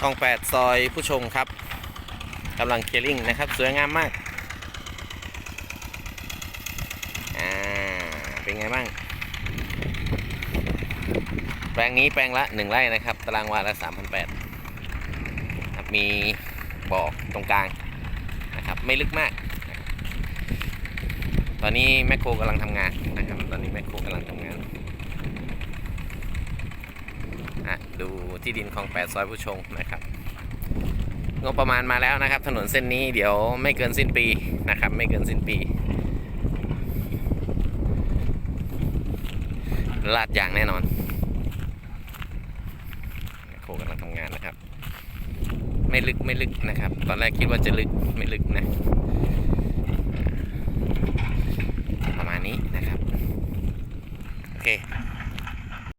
คลองแปดซอยผู้ชงครับกำลังเคลลิงนะครับ สวยงามมาก อ่า เป็นไงบ้าง แปลงนี้แปลงละหนึ่งไร่นะครับ ตารางวาละสามพันแปดมีบ่อตรงกลางนะครับ ไม่ลึกมาก ตอนนี้แมคโครกำลังทำงานนะครับ ตอนนี้แมคโครกำลังทำงานอ่ะดูที่ดินคลองแปดซอยผู้ชงนะครับงบประมาณมาแล้วนะครับ ถนนเส้นนี้เดี๋ยวไม่เกินสิ้นปีนะครับ ไม่เกินสิ้นปีลาดยางแน่นอนโคกำลังทำงานนะครับ ไม่ลึกไม่ลึกนะครับ ตอนแรกคิดว่าจะลึกไม่ลึกนะ ประมาณนี้นะครับ โอเค